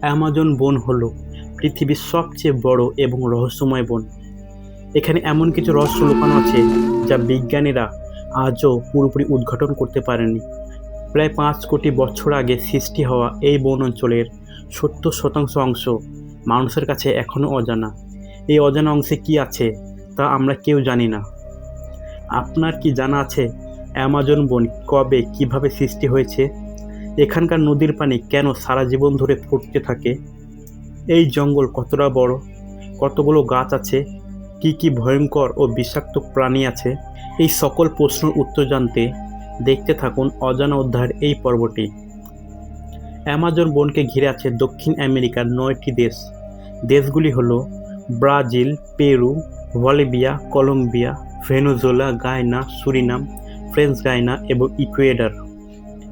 Amazon বন হল পৃথিবীর সবচেয়ে বড় এবং রহস্যময় বন। এখানে এমন কিছু রহস্য লুকানো আছে যা বিজ্ঞানীরা আজও পুরোপুরি উদ্ঘাটন করতে পারেনি প্রায় পাঁচ কোটি বছর আগে সৃষ্টি হওয়া এই বন অঞ্চলের সত্তর শতাংশ অংশ মানুষের কাছে এখনও অজানা। এই অজানা অংশে কি আছে তা আমরা কেউ জানি না। আপনার কি জানা আছে অ্যামাজন বন কবে কীভাবে সৃষ্টি হয়েছে? এখানকার নদীর পানি কেন সারা জীবন ধরে ফুটতে থাকে? এই জঙ্গল কতটা বড়? কতগুলো গাছ আছে? কি কি ভয়ঙ্কর ও বিষাক্ত প্রাণী আছে? এই সকল প্রশ্নের উত্তর জানতে দেখতে থাকুন অজানা অধ্যায়ের এই পর্বটি। অ্যামাজন বনকে ঘিরে আছে দক্ষিণ আমেরিকার নয়টি দেশ। দেশগুলি হলো Brazil, Peru, Bolivia, Colombia, Venezuela, Guyana, Suriname, French Guiana এবং ইকুয়েডার।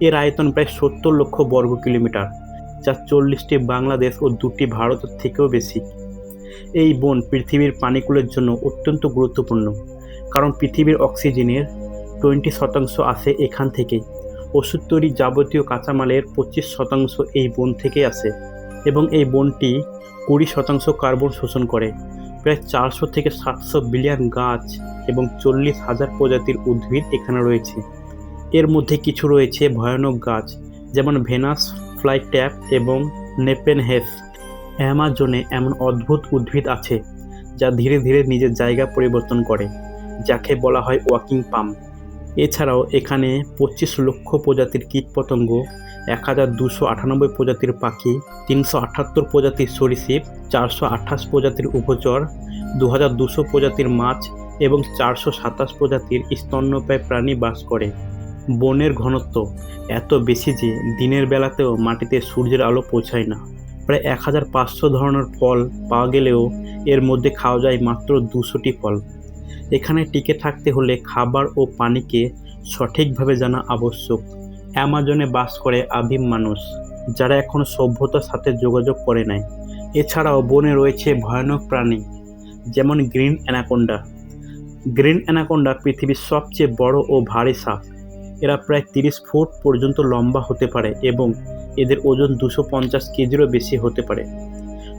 এর আয়তন প্রায় সত্তর লক্ষ বর্গ কিলোমিটার, যা চল্লিশটি বাংলাদেশ ও দুটি ভারতের থেকেও বেশি। এই বন পৃথিবীর প্রাণীকুলের জন্য অত্যন্ত গুরুত্বপূর্ণ, কারণ পৃথিবীর অক্সিজেনের টোয়েন্টি শতাংশ আসে এখান থেকে। ওষুধ তৈরি যাবতীয় কাঁচামালের পঁচিশ শতাংশ এই বন থেকে আসে এবং এই বনটি কুড়ি শতাংশ কার্বন শোষণ করে। প্রায় চারশো থেকে সাতশো বিলিয়ন গাছ এবং চল্লিশ হাজার প্রজাতির উদ্ভিদ এখানে রয়েছে। এর মধ্যে কিছু রয়েছে ভয়ানক গাছ, যেমন ভেনাস, ফ্লাই ট্যাপ এবং নেপেনহেস। অ্যামাজনে এমন অদ্ভুত উদ্ভিদ আছে, যা ধীরে ধীরে নিজের জায়গা পরিবর্তন করে, যাকে বলা হয় ওয়াকিং পাম। এছাড়াও এখানে পঁচিশ লক্ষ প্রজাতির কীটপতঙ্গ, এক হাজার দুশো আটানব্বই প্রজাতির পাখি, তিনশো আটাত্তর প্রজাতির সরীসৃপ, চারশো আঠাশ প্রজাতির উপচর দু হাজার দুশো প্রজাতির মাছ এবং চারশো সাতাশ প্রজাতির স্তন্যপায়ী প্রাণী বাস করে। বনের ঘনত্ব এত বেশি যে দিনের বেলাতেও মাটিতে সূর্যের আলো পৌঁছায় না। প্রায় এক হাজার পাঁচশো ধরনের ফল পাওয়া গেলেও এর মধ্যে খাওয়া যায় মাত্র দুশোটি ফল। এখানে টিকে থাকতে হলে খাবার ও পানিকে সঠিকভাবে জানা আবশ্যক। অ্যামাজনে বাস করে আদিম মানুষ, যারা এখনও সভ্যতার সাথে যোগাযোগ করে নাই। এছাড়াও বনে রয়েছে ভয়ানক প্রাণী, যেমন গ্রিন অ্যানাকোন্ডা। গ্রিন অ্যানাকোন্ডা পৃথিবীর সবচেয়ে বড় ও ভারী সাপ। এরা প্রায় তিরিশ ফুট পর্যন্ত লম্বা হতে পারে এবং এদের ওজন দুশো পঞ্চাশ কেজিরও বেশি হতে পারে।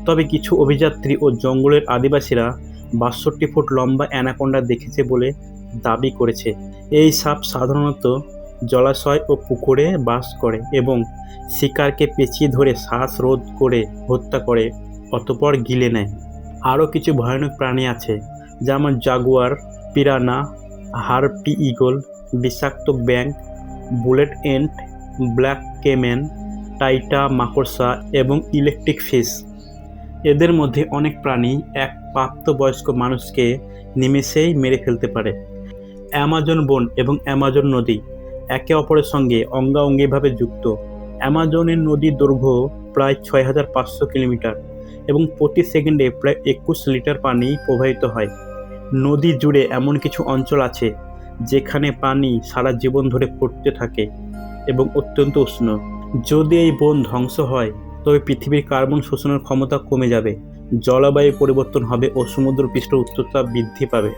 তবে কিছু অভিযাত্রী ও জঙ্গলের আদিবাসীরা বাষট্টি ফুট লম্বা অ্যানাকোন্ডা দেখেছে বলে দাবি করেছে। এই সাপ সাধারণত জলাশয় ও পুকুরে বাস করে এবং শিকারকে পেঁচিয়ে ধরে শ্বাসরোধ করে হত্যা করে, অতপর গিলে নেয়। আরও কিছু ভয়ানক প্রাণী আছে, যেমন জাগুয়ার, পিরানা, হারপি ইগল বিষাক্ত ব্যাং বুলেট এন্ট ব্ল্যাক কেমেন, টাইটা মাকড়সা এবং ইলেকট্রিক ফিস। এদের মধ্যে অনেক প্রাণী এক প্রাপ্তবয়স্ক মানুষকে নিমেষেই মেরে ফেলতে পারে। অ্যামাজন বন এবং অ্যামাজন নদী একে অপরের সঙ্গে অঙ্গাঅঙ্গিভাবে যুক্ত। অ্যামাজনের নদীর দৈর্ঘ্য প্রায় ছয় হাজার পাঁচশো কিলোমিটার এবং প্রতি সেকেন্ডে প্রায় একুশ লিটার পানি প্রবাহিত হয়। নদী জুড়ে এমন কিছু অঞ্চল আছে যেখানে পানি সারা জীবন ধরে পড়তে থাকে এবং অত্যন্ত উষ্ণ। যদি এই বন ধ্বংস হয়, তবে পৃথিবীর কার্বন শোষণের ক্ষমতা কমে যাবে, জলবায়ু পরিবর্তন হবে ও সমুদ্র পৃষ্ঠ উচ্চতা বৃদ্ধি পাবে।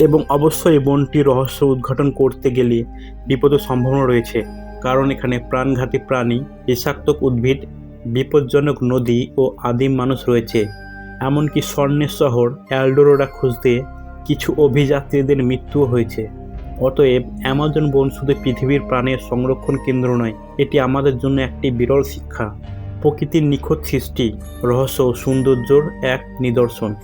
এবং অবশ্যই বনটি রহস্য উদ্ঘাটন করতে গেলে বিপদের সম্ভাবনা রয়েছে, কারণ এখানে প্রাণঘাতী প্রাণী বিষাক্ত উদ্ভিদ, বিপজ্জনক নদী ও আদিম মানুষ রয়েছে। এমনকি স্বর্ণের শহর অ্যালডোরোডা খুঁজতে কিছু অভিযাত্রীদের মৃত্যুও হয়েছে। অতএব অ্যামাজন বন শুধু পৃথিবীর প্রাণের সংরক্ষণ কেন্দ্র নয়, এটি আমাদের জন্য একটি বিরল শিক্ষা। প্রকৃতির নিখুঁত সৃষ্টি, রহস্য সৌন্দর্যর এক নিদর্শন।